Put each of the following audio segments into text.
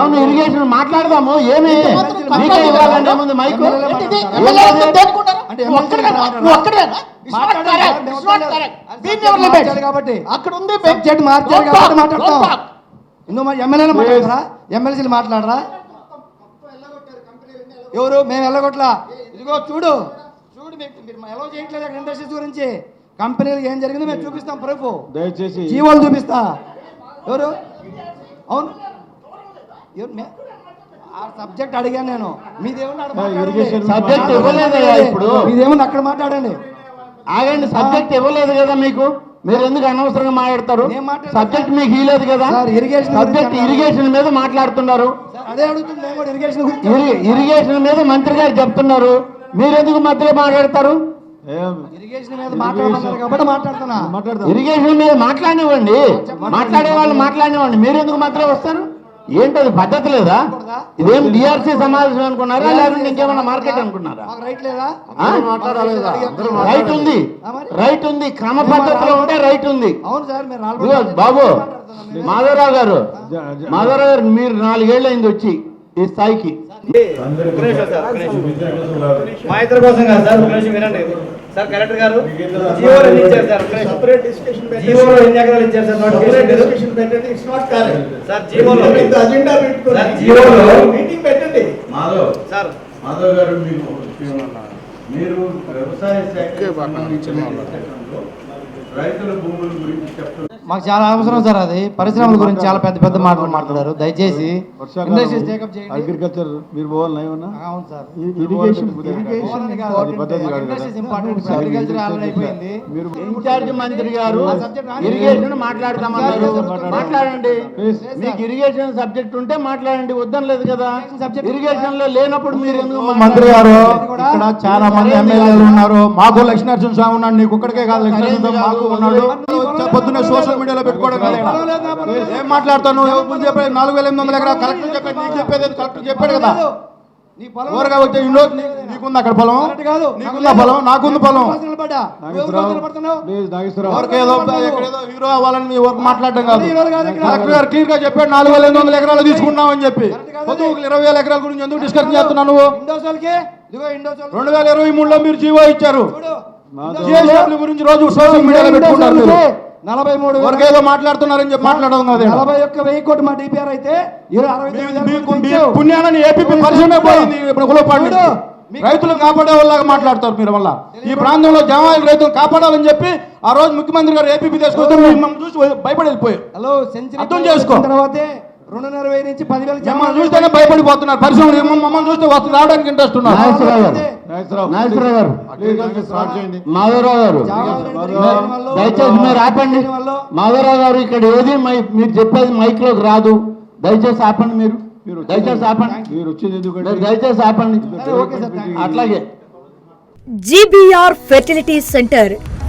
అవును ఇరిగేషన్ మాట్లాడదాము. ఏమి? మీకే ఇవ్వాలంటే ముందు మైకు? కాబట్టి. అక్కడ ఉంది సబ్జెక్ట్ కాబట్టి. మాట్లాడతాం. ఎమ్మెల్యేలు మాట్లాడరా ఎమ్మెల్సీలు మాట్లాడరా? ఎవరు? మేము వెళ్ళగొట్లా ఇదిగో చూడు. చూడు మీరు ఎలా చేయట్లేదు అక్కడ ఇండస్ట్రీస్ గురించి. కంపెనీలు ఏం జరిగిందో మేము చూపిస్తాం ప్రూఫ్. దయచేసి. జీవోలు చూపిస్తా. ఎవరు? అవును. ఆ సబ్జెక్ట్ అడిగాను నేను. మీదేమన్నా అక్కడ మాట్లాడండి. ఇరిగేషన్ సబ్జెక్ట్ ఇవ్వలేదయ్యా ఇప్పుడు. మీదేమన్నా అక్కడ మాట్లాడండి. ఆగండి సబ్జెక్ట్ ఇవ్వలేదు కదా మీకు? మీరు ఎందుకు అనవసరంగా మాట్లాడతారు? సబ్జెక్ట్ మీకు ఇవ్వలేదు కదా? ఇరిగేషన్ సబ్జెక్ట్ ఇరిగేషన్ మీద మాట్లాడుతున్నారు. ఇరిగేషన్ మీద మంత్రి గారు చెప్తున్నారు. మీరు ఎందుకు మధ్యలో మాట్లాడతారు? ఇరిగేషన్ మీద మాట్లాడమన్నారు కాబట్టి మాట్లాడుతున్నా. మాట్లాడదాం ఇరిగేషన్ మీద మాట్లాడినివ్వండి. మాట్లాడే వాళ్ళు మాట్లాడినివ్వండి. మీరు ఎందుకు మధ్యలో వస్తారు? ఏంటది పద్ధతి లేదా? ఇదేం డిఆర్సీ సమావేశం అనుకున్నారా? లేకుంటే ఇంకేమైనా మార్కెట్ అనుకున్నారా? మాకు రైట్ ఉంది. రైట్ ఉంది. క్రమ పద్ధతిలో ఉంటే రైట్ ఉంది. బాబు. మాధవరావు గారు మాధవరావు గారు మీరు నాలుగేళ్ళు అయింది వచ్చి ఈ స్థాయికి. మా ఇద్దరి కోసం కాదు సార్ వినండి. సార్ కలెక్టర్ గారు జియోలో ఎన్ని ఇచ్చారు సార్ separate discussion జియోలో ఎన్ని ఎకరాలు ఇచ్చారు సార్ నోటిఫికేషన్ Separate మీరు? discussion పెట్టండి, not correct. సార్ జియోలో. ఇంత సార్, జియోలో. meeting పెట్టండి. మాధవ్ సార్. మాధవ్ గారు మీకు మీరు వ్యవసాయ శాఖ సంబంధించిన రైతుల భూముల గురించి చెప్తున్నారు మాకు చాలా అవసరం సార్ అది. పరిశ్రమల గురించి చాలా పెద్ద పెద్ద మాటలు మాట్లాడారు. దయచేసి ఇండస్ట్రీస్ టేకప్ చేయండి. అగ్రికల్చర్ మీరు పోవాలి ఏమన్నా అవును సార్. ఇరిగేషన్ పోవాలని కాదు. అది పద్ధతి కాదు కదా. ఇండస్ట్రీస్ ఇంపార్టెంట్ ఇప్పుడు అగ్రికల్చర్ ఆల్రెడీ అయిపోయింది. మీరు ఇన్ఛార్జ్ మంత్రి గారు ఇరిగేషన్ మాట్లాడతామన్నారు మాట్లాడండి. మాట్లాడండి. ప్లీజ్. మీకు ఇరిగేషన్ సబ్జెక్ట్ ఉంటే మాట్లాడండి. వద్దనలేదు కదా. సబ్జెక్ట్ ఇరిగేషన్లో లేనప్పుడు మీరు ఎందుకు మంత్రి గారు? ఇక్కడ చాలా మంది ఎమ్మెల్యేలు ఉన్నారు. మాకు లక్ష్మీనరసింహ స్వామి ఉన్నాడు. నీకు ఒక్కడికే కాదు లక్ష్మీనరసింహ స్వామి మాకు ఉన్నాడు. పొద్దున్న సోషల్ మీడియాలో పెట్టుకోవడం కాదు. ఏం మాట్లాడతాను ఎవరు చెప్పేది? నాలుగు వేల ఎనిమిది వందల ఎకరా కలెక్టర్ చెప్పాడు నీకు చెప్పేది కలెక్టర్ చెప్పాడు కదా. నీ పొలం ఓరగా వచ్చే ఇండో నీకుంది అక్కడ పొలం నీకుందా పొలం నాకుంది పొలం ఎక్కడేదో హీరో అవ్వాలని మీ వర్క్ మాట్లాడడం కాదు. కలెక్టర్ గారు క్లియర్గా చెప్పాడు నాలుగు వేల ఎనిమిది వందల ఎకరాలు చెప్పి. కాదు. పొద్దు ఒక ఇరవై వేల ఎకరాల గురించి ఎందుకు డిస్కస్ చేస్తున్నావు రెండు వేల ఇరవై మూడులో మీరు జీవో ఇచ్చారు. గురించి రోజు సోషల్ మీడియాలో పెట్టుకుంటారు. నలభై మూడు ఎవరికి ఏదో మాట్లాడుతున్నారని చెప్పి మాట్లాడడం ఈడ. నలభై ఒక్క వెయ్యి కోటి మా డిపిఆర్ అయితే. పుణ్యాన్ని ఏపీ పరిశ్రమే పోయింది. ఇప్పుడు కులపాండి రైతులు కాపాడే వాళ్ళగా మాట్లాడతారు మీరు వల్ల ఈ ప్రాంతంలో జమాయిల రైతులు కాపాడాలని చెప్పి ఆ రోజు ముఖ్యమంత్రి గారు ఏపీ తీసుకొస్తే మిమ్మల్ని చూసి భయపడి వెళ్ళిపోయారు హలో సెంచరీ అర్థం చేసుకో. తర్వాతే రెండున్నర వెయ్యి నుంచి పదివేలు మమ్మల్ని చూస్తేనే భయపడిపోతున్నారు. పరిశ్రమ మమ్మల్ని చూస్తే వస్తుంది రావడానికి ఇంట్రెస్ట్ ఉన్నారు. నాగేశ్వరరావు. గారు. మాధవరావు గారు. దయచేసి మీరు ఆపండి. మాధవరావు గారు ఇక్కడ ఏది మీరు చెప్పేది మైక్లోకి రాదు. దయచేసి ఆపండి మీరు. మీరు దయచేసి ఆపండి. మీరు వచ్చింది ఎందుకంటే దయచేసి ఆపండి. Okay sir, thank you. అట్లాగే. జీబీఆర్ ఫెర్టిలిటీ సెంటర్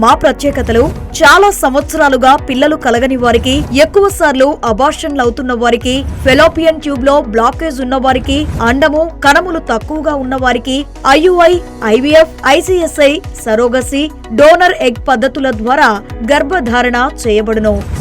మా ప్రత్యేకతలు చాలా సంవత్సరాలుగా పిల్లలు కలగని వారికి ఎక్కువ సార్లు అబార్షన్లు అవుతున్న వారికి ఫెలోపియన్ ట్యూబ్లో బ్లాకేజ్ ఉన్న వారికి అండము కణములు తక్కువగా ఉన్న వారికి IUI IVF ICSI surrogacy donor egg పద్ధతుల ద్వారా గర్భధారణ చేయబడును.